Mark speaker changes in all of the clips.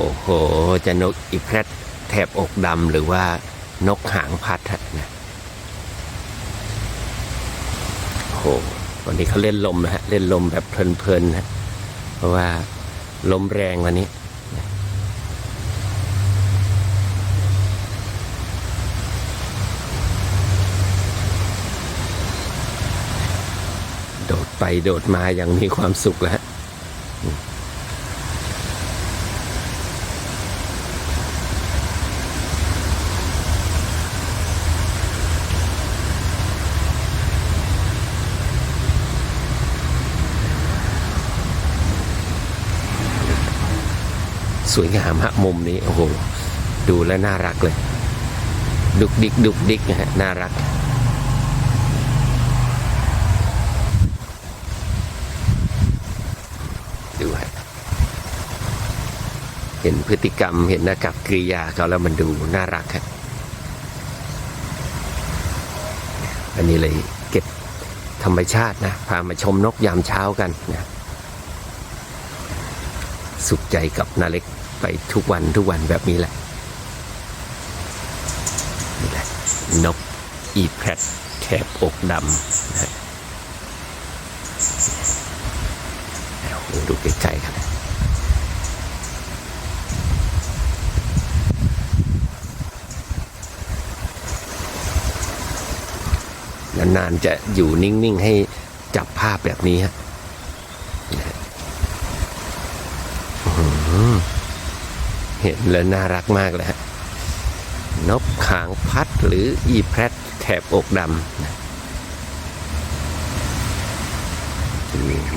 Speaker 1: โอ้โห จะนกอีแพรแถบอกดำหรือว่านกหางพัดนะโอ้โหวันนี้เขาเล่นลมนะฮะ เล่นลมแบบเพลินๆฮะเพราะว่าลมแรงวันนี้ โดดไปโดดมาอย่างมีความสุขแล้ว สวยงามฮะมุมนี้โอ้โหดูแล้วน่ารักเลย ดุกดิกดุกดิกนะฮะน่ารักดูฮะเห็นพฤติกรรมเห็นอากับกริยาเขาแล้วมันดูน่ารักครับอันนี้เลยเก็บธรรมชาตินะ พามาชมนกยามเช้ากันนะสุขใจกับนาเล็ก ไปทุกวันทุกวันแบบนี้แหละนี่แหละนกอีแพรดแถบอกดำนะดูใกล้ๆกันนะนานๆจะอยู่นิ่ง ๆ ให้จับภาพแบบนี้ฮะ เห็นแล้วน่ารักมากเลยฮะนกขางพัดหรืออีแพรดแถบอกดำ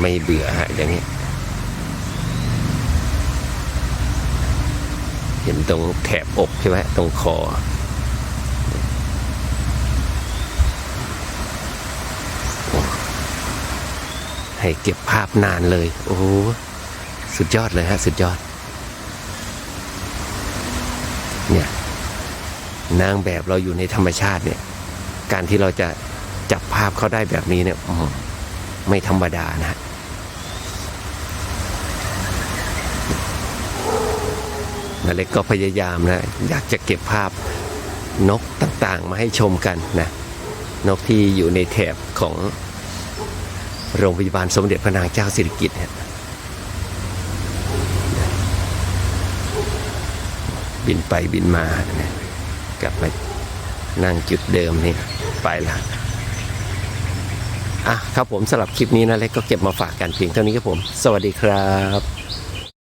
Speaker 1: ไม่เบื่อฮะอย่างนี้เห็นตรงแถบอกใช่ไหมตรงคอ ให้เก็บภาพนานเลย โอ้ สุดยอดเลยฮะ สุดยอด เนี่ยนางแบบเราอยู่ในธรรมชาติเนี่ย การที่เราจะจับภาพเขาได้แบบนี้เนี่ยมไม่ธรรมดานะฮะนาเล็กก็พยายามนะ อยากจะเก็บภาพนกต่างๆ มาให้ชมกันนะ นกที่อยู่ในแถบของโรงพยาบาลสมเด็จพระนางเจ้าสิริกิติ์ฮะ บินไปบินมานะกลับมานั่งจุดเดิมนี่ไปละอะครับผมสำหรับคลิปนี้นะเล็กก็เก็บมาฝากกันเพียงเท่านี้ครับผม สวัสดีครับ